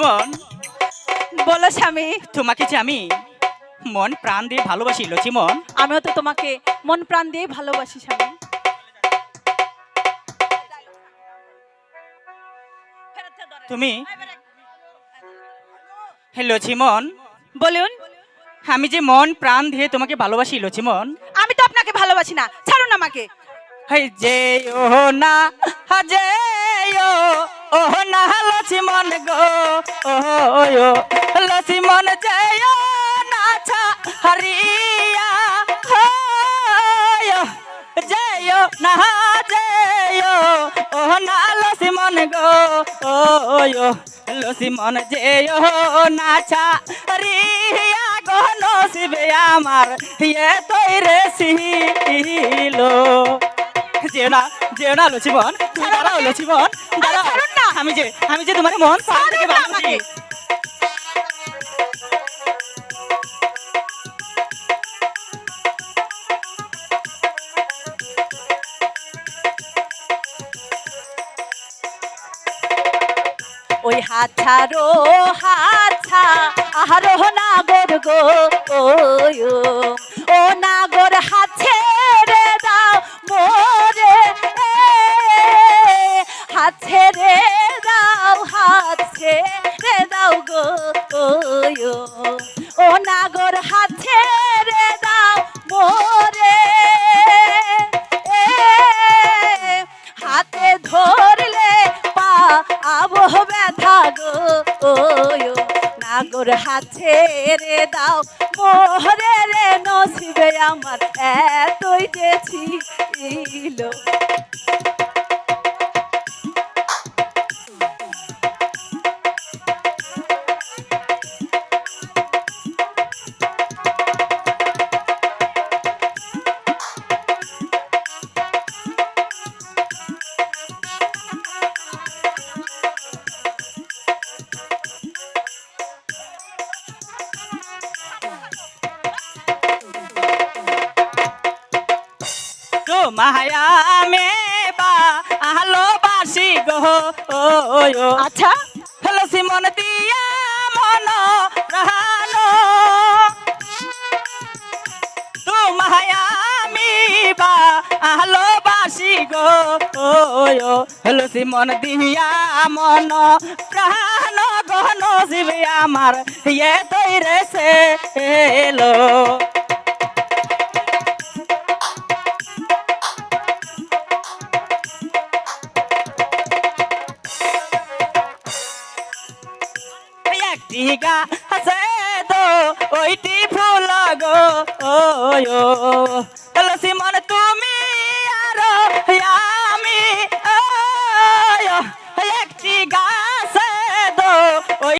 লচিমন বলো স্বামী তোমাকে যে আমি মন প্রাণ দিয়ে ভালোবাসি লচিমন আমিও তো তোমাকে মন প্রাণ দিয়ে ভালোবাসি স্বামী। তুমি হে লচিমন বলুন। আমি যে মন প্রাণ দিয়ে তোমাকে ভালোবাসি লচিমন আমি তো আপনাকে ভালোবাসি না ছাড়ুন আমাকে। হই যে ও না হাজে ও ও না লচিমন গো ও ও লচিমন যে ও না ছা হরিয়া যে ও না যে ও না লচিমন গো ও ও লচিমন যে ও না ছা হরিয়া গো নসিবে আমার ইয়ে তৈরে সিলো যেও না যেও না লচিমন দাঁড়াও লচিমন দাঁড়াও। আমি যে আমি যে তোমার মন থেকে ভালোবাসি। ওই হাত ছাড়ো হাত ছা আহারো নাগর গো ও, ও নাগর হাত ছেড়ে দাও মোরে। হাত ছেড়ে দাও হাত ছেড়ে দাও গো ও, নাগর হাত ছেড়ে দাও মোরে। হাতে ধরলে পা আবহ ব্যথা গো নাগর হাত ছেড়ে দাও মোহরে রে নসিবে আমার এতই যে ছিল। তো মায়া মে বা আলো বাসি গো ও আচ্ছা। হলো সিমন দিয়া মন রাহানো তো মায়া মি বা আলো বাসি গো ও হলো সিমন দিয়া মন প্রাণ গহন শিবে আমার ইয়ে তৈরে সে এলো। একটি আছে তো ওইটি ফুল গো ও